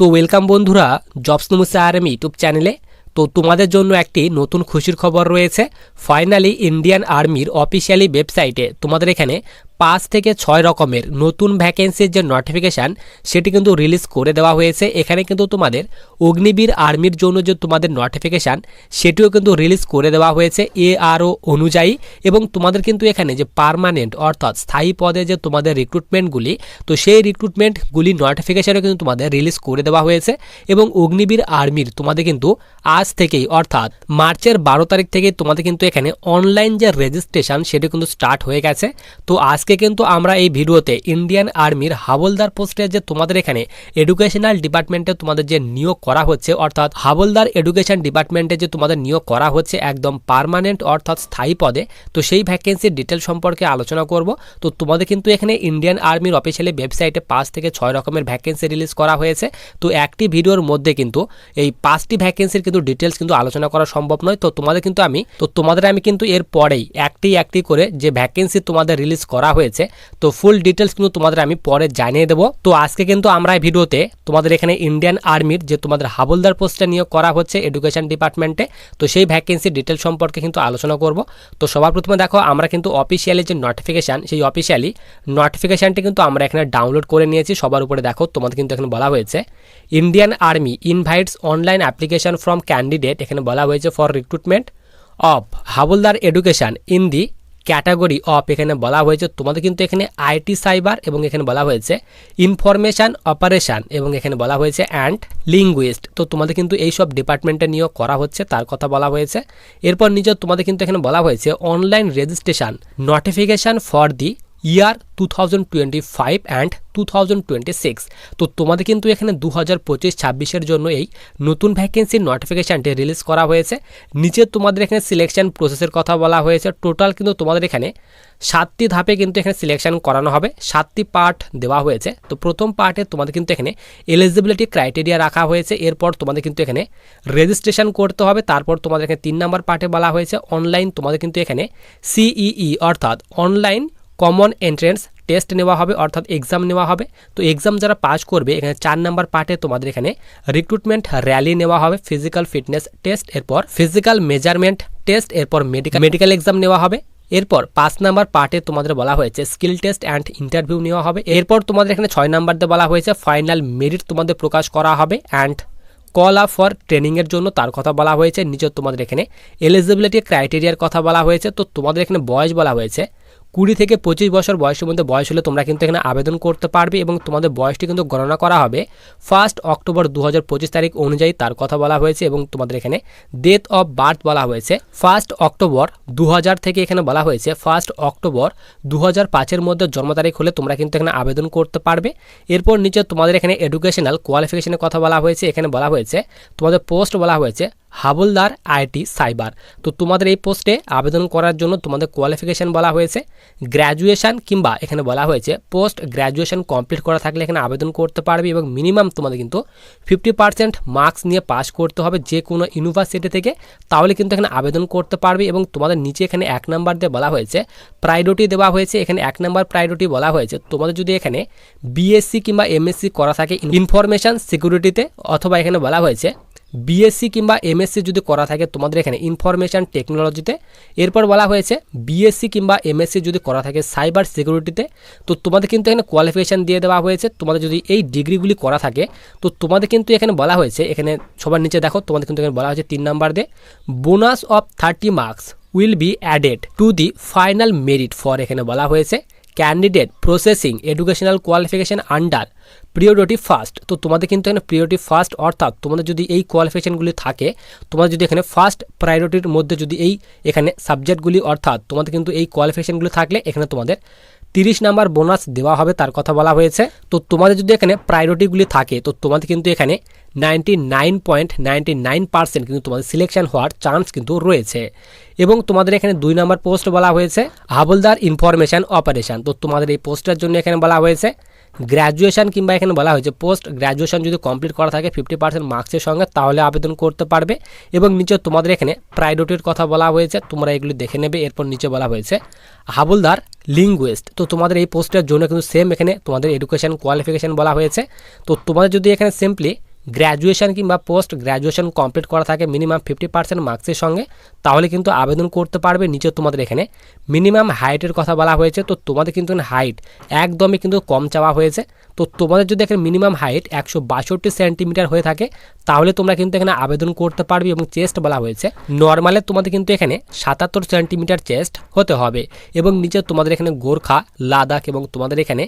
তো ওয়েলকাম বন্ধুরা jobs নমুসে RM YouTube চ্যানেলে তো তোমাদের জন্য একটি নতুন খুশির খবর রয়েছে। ফাইনালি ইন্ডিয়ান আর্মির অফিসিয়ালি ওয়েবসাইটে তোমাদের এখানে পাঁচ থেকে ছয় রকমের নতুন ভ্যাকেন্সির যে নোটিফিকেশান সেটি কিন্তু রিলিজ করে দেওয়া হয়েছে। এখানে কিন্তু তোমাদের অগ্নিবীর আর্মির জন্য যে তোমাদের নোটিফিকেশান সেটিও কিন্তু রিলিজ করে দেওয়া হয়েছে এ আরও অনুযায়ী। এবং তোমাদের কিন্তু এখানে যে পারমানেন্ট অর্থাৎ স্থায়ী পদে যে তোমাদের রিক্রুটমেন্টগুলি তো সেই রিক্রুটমেন্টগুলি নোটিফিকেশানও কিন্তু তোমাদের রিলিজ করে দেওয়া হয়েছে। এবং অগ্নিবীর আর্মির তোমাদের কিন্তু আজ থেকেই অর্থাৎ মার্চের বারো তারিখ থেকে তোমাদের কিন্তু এখানে অনলাইন যে রেজিস্ট্রেশন সেটি কিন্তু স্টার্ট হয়ে গেছে। তো আজকে কিন্তু আমরা এই ভিডিওতে ইন্ডিয়ান আর্মির হাবলদার পোস্টে যে তোমাদের এখানে এডুকেশনাল ডিপার্টমেন্টে তোমাদের যে নিয়োগ করা হচ্ছে, অর্থাৎ হাবলদার এডুকেশন ডিপার্টমেন্টে যে তোমাদের নিয়োগ করা হচ্ছে একদম পার্মানেন্ট অর্থাৎ স্থায়ী পদে, তো সেই ভ্যাকেন্সির ডিটেল সম্পর্কে আলোচনা করব। তো তোমাদের কিন্তু এখানে ইন্ডিয়ান আর্মির অফিসিয়ালি ওয়েবসাইটে পাঁচ থেকে ছয় রকমের ভ্যাকেন্সি রিলিজ করা হয়েছে। তো একটি ভিডিওর মধ্যে কিন্তু এই পাঁচটি ভ্যাকেন্সির কিন্তু ডিটেলস কিন্তু আলোচনা করা সম্ভব নয়। তো তোমাদের কিন্তু আমি, তো তোমাদের আমি কিন্তু এর পরেই একটি একটি করে যে ভ্যাকেন্সি তোমাদের রিলিজ করা হয়েছে। তো ফুল ডিটেলস কিন্তু তোমাদের আমি পরে জানিয়ে দেবো। তো আজকে কিন্তু আমরা এই ভিডিওতে তোমাদের এখানে ইন্ডিয়ান আর্মির যে তোমাদের হাবলদার পোস্টে নিয়োগ করা হচ্ছে এডুকেশন ডিপার্টমেন্টে তো সেই ভ্যাকেন্সির ডিটেল সম্পর্কে কিন্তু আলোচনা করব। তো সবার প্রথমে দেখো, আমরা কিন্তু অফিসিয়ালি যে নোটিফিকেশান সেই অফিসিয়ালি নোটিফিকেশানটি কিন্তু আমরা এখানে ডাউনলোড করে নিয়েছি। সবার উপরে দেখো, তোমাদের কিন্তু এখানে বলা হয়েছে Indian army invites online application from candidate এখানে বলা হয়েছে for recruitment of havildar education in the category of এখানে বলা হয়েছে। তোমাদের কিন্তু এখানে আইটি, সাইবার এবং এখানে বলা হয়েছে ইনফরমেশান, অপারেশান এবং এখানে বলা হয়েছে অ্যান্ড লিঙ্গুয়েস্ট তো তোমাদের কিন্তু এই সব ডিপার্টমেন্টে নিয়োগ করা হচ্ছে, তার কথা বলা হয়েছে। এরপর নিজের তোমাদের কিন্তু এখানে বলা হয়েছে online registration, notification for the year two thousand twenty five and two thousand twenty six তো তোমাদের কিন্তু এখানে দু হাজার পঁচিশ ছাব্বিশের জন্য এই নতুন ভ্যাকেন্সির নোটিফিকেশানটি রিলিজ করা হয়েছে। নিচে তোমাদের এখানে সিলেকশন প্রসেসের কথা বলা হয়েছে। টোটাল কিন্তু তোমাদের এখানে সাতটি ধাপে কিন্তু এখানে সিলেকশন করানো হবে। সাতটি পার্ট দেওয়া হয়েছে। তো প্রথম পার্টে তোমাদের কিন্তু এখানে এলিজিবিলিটি ক্রাইটেরিয়া রাখা হয়েছে। এরপর তোমাদের কিন্তু এখানে রেজিস্ট্রেশন করতে হবে। তারপর তোমাদের এখানে তিন নম্বর পার্টে বলা হয়েছে। অনলাইন তোমাদের কিন্তু এখানে সিইই অর্থাৎ অনলাইন কমন এন্ট্রেন্স টেস্ট নেওয়া হবে, অর্থাৎ এক্সাম নেওয়া হবে। তো এক্সাম যারা পাস করবে, এখানে চার নাম্বার পার্টে তোমাদের এখানে রিক্রুটমেন্ট র্যালি নেওয়া হবে ফিজিক্যাল ফিটনেস টেস্ট এরপর ফিজিক্যাল মেজারমেন্ট টেস্ট এরপর মেডিকেল মেডিকেল এক্সাম নেওয়া হবে। এরপর পাঁচ নাম্বার পার্টে তোমাদের বলা হয়েছে স্কিল টেস্ট অ্যান্ড ইন্টারভিউ নেওয়া হবে। এরপর তোমাদের এখানে ছয় নাম্বার দিয়ে বলা হয়েছে ফাইনাল মেরিট তোমাদের প্রকাশ করা হবে অ্যান্ড কল আপ ফর ট্রেনিংয়ের জন্য তার কথা বলা হয়েছে। নিচে তোমাদের এখানে এলিজিবিলিটি ক্রাইটেরিয়ার কথা বলা হয়েছে। তো তোমাদের এখানে বয়স বলা হয়েছে কুড়ি থেকে পঁচিশ বছর বয়সের মধ্যে বয়স হলে তোমরা কিন্তু এখানে আবেদন করতে পারবে এবং তোমাদের বয়সটি কিন্তু গণনা করা হবে ফার্স্ট অক্টোবর দু হাজার পঁচিশ তারিখ অনুযায়ী তার কথা বলা হয়েছে এবং তোমাদের এখানে ডেথ অফ বার্থ বলা হয়েছে। ফার্স্ট অক্টোবর দু হাজার থেকে এখানে বলা হয়েছে ফার্স্ট অক্টোবর দু পাঁচের মধ্যে জন্ম তারিখ হলে তোমরা কিন্তু এখানে আবেদন করতে পারবে। এরপর নিচে তোমাদের এখানে এডুকেশনাল কোয়ালিফিকেশনের কথা বলা হয়েছে, এখানে বলা হয়েছে, তোমাদের পোস্ট বলা হয়েছে হাবলদার আইটি সাইবার। তো তোমাদের এই পোস্টে আবেদন করার জন্য তোমাদের কোয়ালিফিকেশান বলা হয়েছে গ্র্যাজুয়েশান কিংবা এখানে বলা হয়েছে পোস্ট গ্র্যাজুয়েশান কমপ্লিট করা থাকলে এখানে আবেদন করতে পারবে এবং মিনিমাম তোমাদের কিন্তু ফিফটি পার্সেন্ট মার্কস নিয়ে পাস করতে হবে যে কোনো ইউনিভার্সিটি থেকে, তাহলে কিন্তু এখানে আবেদন করতে পারবে এবং তোমাদের নিচে এখানে এক নাম্বার দিয়ে বলা হয়েছে প্রায়োরিটি দেওয়া হয়েছে, এখানে এক নাম্বার প্রায়োরিটি বলা হয়েছে। তোমাদের যদি এখানে বিএসসি কিংবা এমএসসি করা থাকে ইনফরমেশান সিকিউরিটিতে অথবা এখানে বলা হয়েছে বিএসসি কিংবা এমএসসি যদি করা থাকে, তোমাদের এখানে ইনফরমেশান টেকনোলজিতে এরপর বলা হয়েছে বিএসসি কিংবা এমএসসি যদি করা থাকে সাইবার সিকিউরিটিতে তো তোমাদের কিন্তু এখানে কোয়ালিফিকেশান দিয়ে দেওয়া হয়েছে। তোমাদের যদি এই ডিগ্রিগুলি করা থাকে, তো তোমাদের কিন্তু এখানে বলা হয়েছে, এখানে সবার নিচে দেখো, তোমাদের কিন্তু এখানে বলা হয়েছে তিন নাম্বার দিয়ে bonus of thirty marks will be added to the final merit for এখানে বলা হয়েছে। Candidate processing educational qualification under priority first তো তোমাদের কিন্তু এখানে প্রিওরিটি ফার্স্ট অর্থাৎ তোমাদের যদি এই কোয়ালিফিকেশানগুলি থাকে, তোমাদের যদি এখানে ফার্স্ট প্রায়োরিটির মধ্যে যদি এই এখানে সাবজেক্টগুলি অর্থাৎ তোমাদের কিন্তু এই কোয়ালিফিকেশানগুলি থাকলে এখানে তোমাদের তিরিশ নাম্বার বোনাস দেওয়া হবে, তার কথা বলা হয়েছে। তো তোমাদের যদি এখানে প্রায়োরিটিগুলি থাকে, তো তোমাদের কিন্তু এখানে ninety nine point nine percent কিন্তু তোমাদের সিলেকশন হওয়ার চান্স কিন্তু রয়েছে। এবং তোমাদের এখানে দুই নম্বর পোস্ট বলা হয়েছে, হাবলদার ইনফরমেশান অপারেশন তো তোমাদের এই পোস্টের জন্য এখানে বলা হয়েছে গ্র্যাজুয়েশন কিংবা এখানে বলা হয়েছে পোস্ট গ্র্যাজুয়েশন যদি কমপ্লিট করা থাকে ফিফটি পার্সেন্ট মার্কসের সঙ্গে, তাহলে আবেদন করতে পারবে। এবং নিচে তোমাদের এখানে প্রায়োরিটির কথা বলা হয়েছে, তোমরা এগুলি দেখে নেবে। এরপর নিচে বলা হয়েছে, হাবলদার লিঙ্গুয়েস্ট তো তোমাদের এই পোস্টের জন্য কিন্তু সেম এখানে তোমাদের এডুকেশন কোয়ালিফিকেশান বলা হয়েছে। তো তোমাদের যদি এখানে সিম্পলি গ্র্যাজুয়েশন কিংবা পোস্ট গ্র্যাজুয়েশন কমপ্লিট করা থাকে মিনিমাম ফিফটি পার্সেন্ট মার্কসের সঙ্গে, তাহলে কিন্তু আবেদন করতে পারবে। নিচে তোমাদের এখানে মিনিমাম হাইটের কথা বলা হয়েছে, তো তোমাদের কিন্তু হাইট একদমই কিন্তু কম চাওয়া হয়েছে। তো তোমাদের যদি এখানে মিনিমাম হাইট একশো বাষট্টি সেন্টিমিটার হয়ে থাকে, তাহলে তোমরা কিন্তু এখানে আবেদন করতে পারবে এবং চেস্ট বলা হয়েছে। নর্মালে তোমাদের কিন্তু এখানে সাতাত্তর সেন্টিমিটার চেস্ট হতে হবে এবং নিচে তোমাদের এখানে গোর্খা, লাদাখ এবং তোমাদের এখানে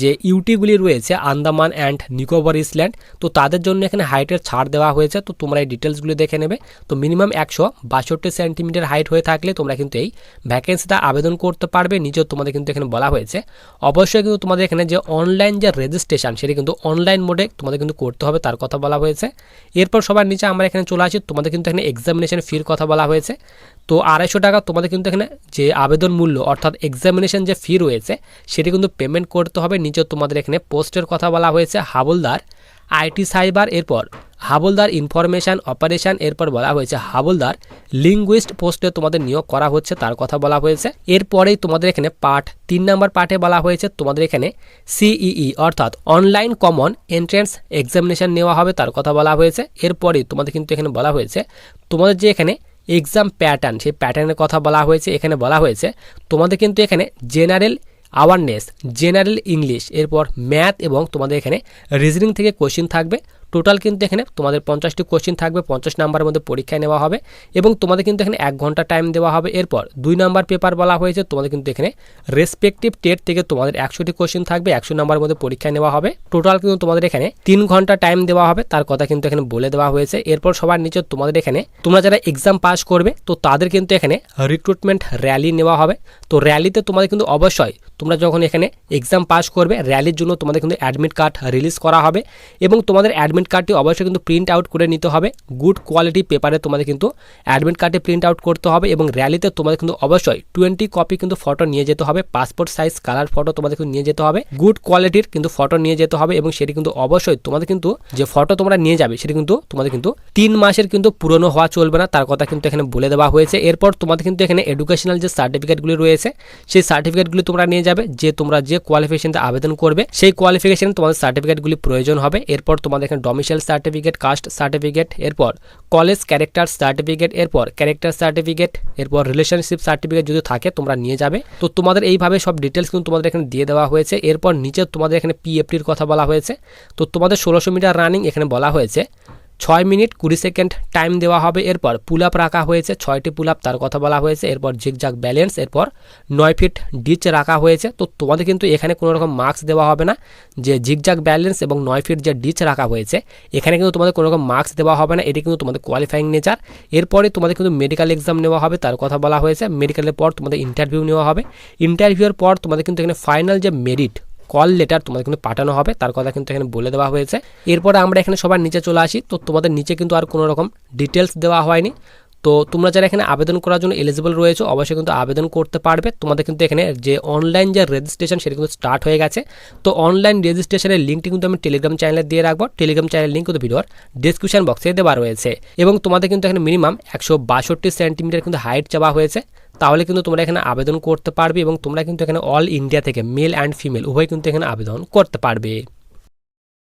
যে ইউটিগুলি রয়েছে, আন্দামান অ্যান্ড নিকোবর ইসল্যান্ড, তো তাদের জন্য এখানে হাইটের ছাড় দেওয়া হয়েছে। তো তোমরা এই ডিটেলসগুলি দেখে নেবে। তো মিনিমাম একশো বাষট্টি সেন্টিমিটার হাইট হয়ে থাকলে তোমরা কিন্তু এই ভ্যাকেন্সিটা আবেদন করতে পারবে, নিজেও তোমাদের কিন্তু এখানে বলা হয়েছে। অবশ্যই কিন্তু তোমাদের এখানে যে অনলাইন যে রেজিস্ট্রেশন সেটা কিন্তু অনলাইন মোডে তোমাদের কিন্তু করতে হবে, তার কথা বলা হয়েছে। এরপর সবার নিচে আমরা এখানে চলে আসি, তোমাদের কিন্তু এখানে এক্সামিনেশন ফির কথা বলা হয়েছে। তো আড়াইশো টাকা তোমাদের কিন্তু এখানে যে আবেদন মূল্য, অর্থাৎ এক্সামিনেশন যে ফি রয়েছে, সেটি কিন্তু পেমেন্ট করতে হবে। নিচে তোমাদের এখানে পোস্টের কথা বলা হয়েছে, হাবলদার আইটি সাইবার এরপর হাবলদার ইনফরমেশান অপারেশন, এরপর বলা হয়েছে হাবলদার লিঙ্গুইস্ট পোস্টে তোমাদের নিয়োগ করা হচ্ছে, তার কথা বলা হয়েছে। এরপরেই তোমাদের এখানে পাঠ, তিন নম্বর পাঠে বলা হয়েছে, তোমাদের এখানে সিইই, অর্থাৎ অনলাইন কমন এন্ট্রেন্স এক্সামিনেশন নেওয়া হবে, তার কথা বলা হয়েছে। এরপরেই তোমাদের কিন্তু এখানে বলা হয়েছে, তোমাদের যে এখানে এক্সাম প্যাটার্ন সেই প্যাটার্নের কথা বলা হয়েছে, এখানে বলা হয়েছে, তোমাদের কিন্তু এখানে জেনারেল আওয়ারনেস জেনারেল ইংলিশ এরপর ম্যাথ এবং তোমাদের এখানে রিজনিং থেকে কোশ্চিন থাকবে। টোটাল কিন্তু এখানে তোমাদের পঞ্চাশটি কোশ্চিন থাকবে, পঞ্চাশ নাম্বারের মধ্যে পরীক্ষায় নেওয়া হবে এবং তোমাদের কিন্তু এখানে এক ঘণ্টা টাইম দেওয়া হবে। এরপর দুই নাম্বার পেপার বলা হয়েছে, তোমাদের কিন্তু এখানে রেসপেক্টিভ টেট থেকে তোমাদের একশোটি কোশ্চিন থাকবে, একশো নাম্বারের মধ্যে পরীক্ষায় নেওয়া হবে। টোটাল কিন্তু তোমাদের এখানে তিন ঘণ্টা টাইম দেওয়া হবে, তার কথা কিন্তু এখানে বলে দেওয়া হয়েছে। এরপর সবার নিচে তোমাদের এখানে, তোমরা যারা এক্সাম পাস করবে, তো তাদের কিন্তু এখানে রিক্রুটমেন্ট র্যালি নেওয়া হবে। তো র্যালিতে তোমাদের কিন্তু অবশ্যই তোমরা যখন এখানে এক্সাম পাস করবে র্যালির জন্য তোমাদের কিন্তু অ্যাডমিট কার্ড রিলিজ করা হবে এবং তোমাদের অ্যাডমিট কার্ডটি অবশ্যই কিন্তু প্রিন্ট আউট করে নিতে হবে। গুড কোয়ালিটি পেপারে তোমাদের কিন্তু অ্যাডমিট কার্ডে প্রিন্ট আউট করতে হবে এবং র্যালিতে তোমাদের কিন্তু অবশ্যই টোয়েন্টি কপি কিন্তু ফটো নিয়ে যেতে হবে পাসপোর্ট সাইজ কালার ফটো তোমাদের কিন্তু নিয়ে যেতে হবে গুড কোয়ালিটির কিন্তু ফটো নিয়ে যেতে হবে এবং সেটি কিন্তু অবশ্যই তোমাদের কিন্তু যে ফটো তোমরা নিয়ে যাবে সেটি কিন্তু তোমাদের কিন্তু তিন মাসের কিন্তু পুরনো হওয়া চলবে না, তার কথা কিন্তু এখানে বলে দেওয়া হয়েছে। এরপর তোমাদের কিন্তু এখানে এডুকেশনাল যে সার্টিফিকেটগুলি রয়েছে, সেই সার্টিফিকেটগুলি তোমরা নিয়ে যাবে, যে তোমরা যে কোয়ালিফিকেশনতে আবেদন করবে, সেই কোয়ালিফিকেশন তোমাদের সার্টিফিকেটগুলি প্রয়োজন হবে। এরপর তোমাদের এখানে ডমিসাইল সার্টিফিকেট কাস্ট সার্টিফিকেট এরপর কলেজ ক্যারেক্টার সার্টিফিকেট এরপর ক্যারেক্টার সার্টিফিকেট এরপর রিলেশনশিপ সার্টিফিকেট যদি থাকে, তোমরা নিয়ে যাবে। তো তোমাদের এইভাবে সব ডিটেলস কিন্তু তোমাদের এখানে দিয়ে দেওয়া হয়েছে। এরপর নিচে তোমাদের এখানে পিএফটির কথা বলা হয়েছে। তো তোমাদের ষোলোশো মিটার রানিং এখানে বলা হয়েছে। ছয় মিনিট কুড়ি সেকেন্ড টাইম দেওয়া হবে। এরপর পুল আপ রাখা হয়েছে, ছয়টি পুল আপ তার কথা বলা হয়েছে। এরপর ঝিকঝাক ব্যালেন্স এরপর নয় ফিট ডিচ রাখা হয়েছে। তো তোমাদের কিন্তু এখানে কোনো রকম মার্কস দেওয়া হবে না। যে ঝিকঝাক ব্যালেন্স এবং নয় ফিট যে ডিচ রাখা হয়েছে, এখানে কিন্তু তোমাদের কোনো রকম মার্কস দেওয়া হবে না। এটি কিন্তু তোমাদের কোয়ালিফাইং নেচার এরপরে তোমাদের কিন্তু মেডিকেল এক্সাম নেওয়া হবে, তার কথা বলা হয়েছে। মেডিকেলের পর তোমাদের ইন্টারভিউ নেওয়া হবে। ইন্টারভিউয়ের পর তোমাদের কিন্তু এখানে ফাইনাল যে মেরিট কল লেটার তোমাদের কিন্তু পাঠানো হবে, তার কথা কিন্তু এখানে বলে দেওয়া হয়েছে। এরপরে আমরা এখানে সবার নিচে চলে আসি, তো তোমাদের নিচে কিন্তু আর কোনো রকম ডিটেলস দেওয়া হয়নি। তো তোমরা যারা এখানে আবেদন করার জন্য এলিজিবল রয়েছে, অবশ্যই কিন্তু আবেদন করতে পারবে। তোমাদের কিন্তু এখানে যে অনলাইন যে রেজিস্ট্রেশন সেটা কিন্তু স্টার্ট হয়ে গেছে। তো অনলাইন রেজিস্ট্রেশনের লিঙ্কটি কিন্তু আমি টেলিগ্রাম চ্যানেলে দিয়ে রাখব। টেলিগ্রাম চ্যানেল লিঙ্ক কিন্তু ভিডিওর ডিসক্রিপশন বক্সে দেওয়া রয়েছে। এবং তোমাদের কিন্তু এখানে মিনিমাম একশো বাষট্টি সেন্টিমিটার কিন্তু হাইট চাওয়া হয়েছে। তাহলে কিন্তু তোমরা এখানে আবেদন করতে পারবে এবং তোমরা কিন্তু এখানে অল ইন্ডিয়া থেকে মেল অ্যান্ড ফিমেল উভয় কিন্তু এখানে আবেদন করতে পারবে।